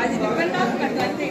అది depend of అంటే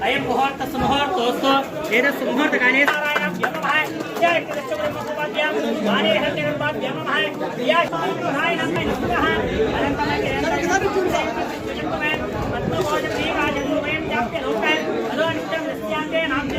अयम मुहूर्त सुमुहूर्त दोस्तों एतत् सुमुहूर्त काले सारायां यममहाय या एकदश्च ब्रह्मसमाद्यां माने हन्ते निर्माण यममहाय या सुमुहाय नमे नमः अनन्तमय अनन्तमय जन्ममय पद्मभोजन देवाजन्ममयं जाप्य लोकाय अदो नित्यं नित्यान्ते नाम्ये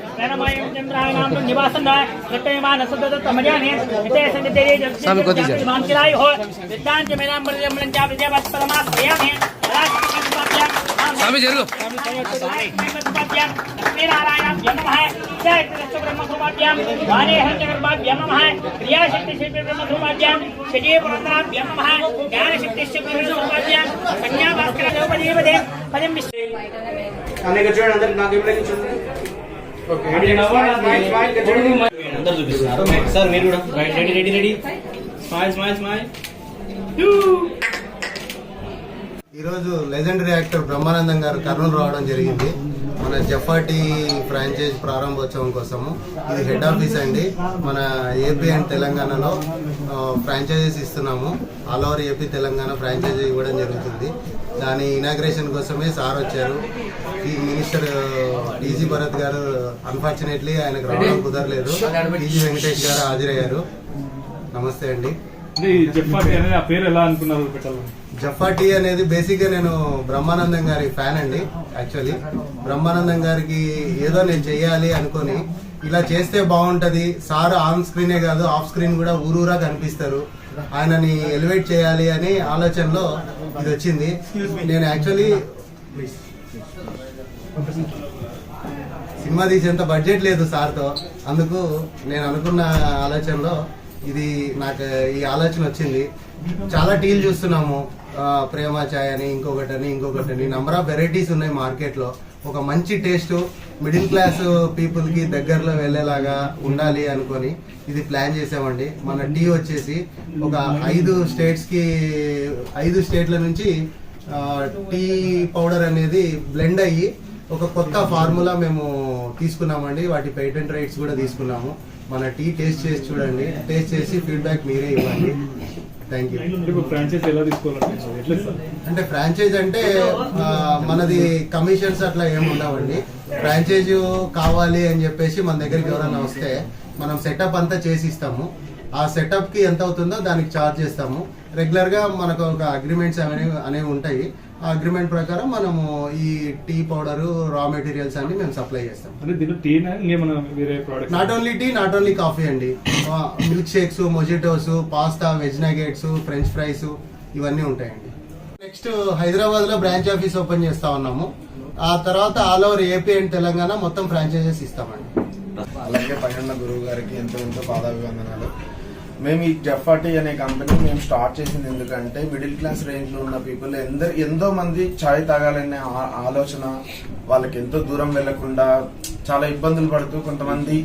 స్వామి జరుగు అందరు చూపిస్తున్నారు. సార్ మీరు కూడా. Right ready ready ready smile smile smile ఈరోజు లెజెండరీ యాక్టర్ బ్రహ్మానందం గారు కర్నూలు రావడం జరిగింది. మన జఫాటి ఫ్రాంచైజ్ ప్రారంభోత్సవం కోసము. ఇది హెడ్ ఆఫీస్ అండి. మన ఏపీ అండ్ తెలంగాణలో ఫ్రాంచైజెస్ ఇస్తున్నాము. All over AP Telangana franchisee ఇవ్వడం జరుగుతుంది. దాని ఇనాగ్రేషన్ కోసమే సార్ వచ్చారు. ఈ మినిస్టర్ టీజీ భరత్ గారు అన్ఫార్చునేట్లీ ఆయనకు రావడం కుదరలేదు. టీజీ వెంకటేష్ గారు హాజరయ్యారు. నమస్తే అండి. జెఫాటి అనేది పేరు టీ అనేది బేసిక్గా నేను బ్రహ్మానందం గారి ఫ్యాన్ అండి యాక్చువల్లీ బ్రహ్మానందం గారికి ఏదో నేను చెయ్యాలి అనుకొని ఇలా చేస్తే బాగుంటది. సార్ ఆన్ స్క్రీనే కాదు ఆఫ్ స్క్రీన్ కూడా ఊరూరా కనిపిస్తారు. ఆయనని ఎలివేట్ చేయాలి అని ఆలోచనలో ఇది వచ్చింది. నేను యాక్చువల్లీ సినిమా తీసేంత బడ్జెట్ లేదు సార్తో. అందుకు నేను అనుకున్న ఆలోచనలో ఇది నాకు ఈ ఆలోచన వచ్చింది. చాలా టీలు చూస్తున్నాము. ప్రేమాచాయ్ ప్రేమ చాయ్ అని ఇంకొకటని ఇంకొకటని. నంబర్ ఆఫ్ వెరైటీస్ ఉన్నాయి మార్కెట్లో ఒక మంచి టేస్ట్ మిడిల్ క్లాస్ పీపుల్కి దగ్గరలో వెళ్ళేలాగా ఉండాలి అనుకొని ఇది ప్లాన్ చేసామండి. మన టీ వచ్చేసి ఒక ఐదు స్టేట్స్కి ఐదు స్టేట్ల నుంచి టీ పౌడర్ అనేది బ్లెండ్ అయ్యి ఒక కొత్త ఫార్ములా మేము తీసుకున్నామండి. వాటి పేటెంట్ రైట్స్ కూడా తీసుకున్నాము. మన టీ టేస్ట్ చేసి చూడండి. టేస్ట్ చేసి ఫీడ్బ్యాక్ మీరే ఇవ్వండి. థ్యాంక్ యూ ఫ్రాంచైజ్ ఎలా సార్ అంటే ఫ్రాంచైజ్ అంటే మనది కమిషన్స్ అట్లా ఏమి ఉండవండి. ఫ్రాంచైజ్ కావాలి అని చెప్పేసి మన దగ్గరికి ఎవరైనా వస్తే మనం సెటప్ అంతా చేసి ఇస్తాము. ఆ సెటప్కి ఎంత అవుతుందో దానికి ఛార్జ్ చేస్తాము. రెగ్యులర్గా మనకు ఒక అగ్రిమెంట్స్ అనేవి అనేవి ఉంటాయి. అగ్రిమెంట్ ప్రకారం మనము ఈ టీ పౌడర్ రా మెటీరియల్స్ అన్ని మేము సప్లై చేస్తాం. అంటే దీంట్లో టీనా ఇంకేమైనా వేరే product not only tea not only coffee అండి. Milk shakes mojitos pasta veg nuggets french fries ఇవన్నీ ఉంటాయండి. నెక్స్ట్ హైదరాబాద్లో బ్రాంచ్ ఆఫీస్ ఓపెన్ చేస్తా ఉన్నాము. ఆ తర్వాత all over AP and Telangana మొత్తం ఫ్రాంచైజెస్ ఇస్తామండి. అలాగే పైన గురువు గారికి ఎంతో ఎంతో పాదాభివందనాలు. మేము ఈ జఫాటీ అనే కంపెనీ మేము స్టార్ట్ చేసింది ఎందుకంటే మిడిల్ క్లాస్ రేంజ్లో ఉన్న పీపుల్ ఎందరు ఎంతో మంది చాయ్ తాగాలనే ఆలోచన వాళ్ళకి ఎంతో దూరం వెళ్ళకుండా చాలా ఇబ్బందులు పడుతూ కొంతమంది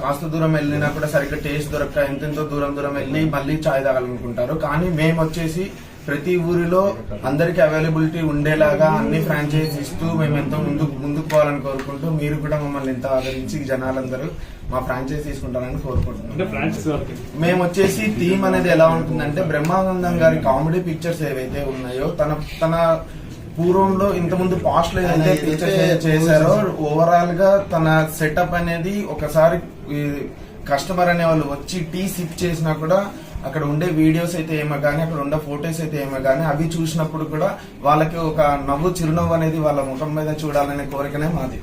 కాస్త దూరం వెళ్ళినా కూడా సరిగ్గా టేస్ట్ దొరక్క ఎంతెంతో దూరం దూరం వెళ్ళి మళ్ళీ చాయ్ తాగాలనుకుంటారు. కానీ మేము వచ్చేసి ప్రతి ఊరిలో అందరికి అవైలబిలిటీ ఉండేలాగా అన్ని ఫ్రాంచైజ్ ఇస్తూ మేము ఎంతో ముందుకు ముందుకు పోవాలని కోరుకుంటూ మీరు కూడా మమ్మల్ని ఎంతో ఆదరించి జనాలందరూ మా ఫ్రాంచైజ్ తీసుకుంటారని అంటే కోరుకుంటున్నాం మేము వచ్చేసి థీమ్ అనేది ఎలా ఉంటుందంటే బ్రహ్మానందం గారి కామెడీ పిక్చర్స్ ఏవైతే ఉన్నాయో తన తన పూర్వంలో ఇంతకుముందు పాస్ట్లో ఏదైతే ఆయన పిక్చర్ ఏదైతే చేశారో ఓవరాల్గా తన సెటప్ అనేది ఒకసారి కస్టమర్ అనే వాళ్ళు వచ్చి టీ సిప్ చేసినా కూడా అక్కడ ఉండే వీడియోస్ అయితే ఏమో కానీ అక్కడ ఉండే ఫొటోస్ అయితే ఏమో కానీ అవి చూసినప్పుడు కూడా వాళ్ళకి ఒక నవ్వు చిరునవ్వు అనేది వాళ్ళ ముఖం మీద చూడాలనే కోరికనే మాది.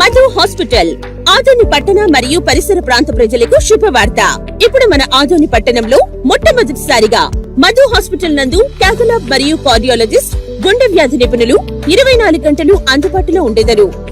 మధు హాస్పిటల్ ఆదోని పట్టణ మరియు పరిసర ప్రాంత ప్రజలకు శుభవార్త. ఇప్పుడు మన ఆదోని పట్టణంలో మొట్టమొదటిసారిగా మధు హాస్పిటల్ నందు క్యాథలాబ్ మరియు కార్డియాలజిస్ట్ గుండె వ్యాధి నిపుణులు ఇరవై నాలుగు గంటలు అందుబాటులో ఉండేదరు.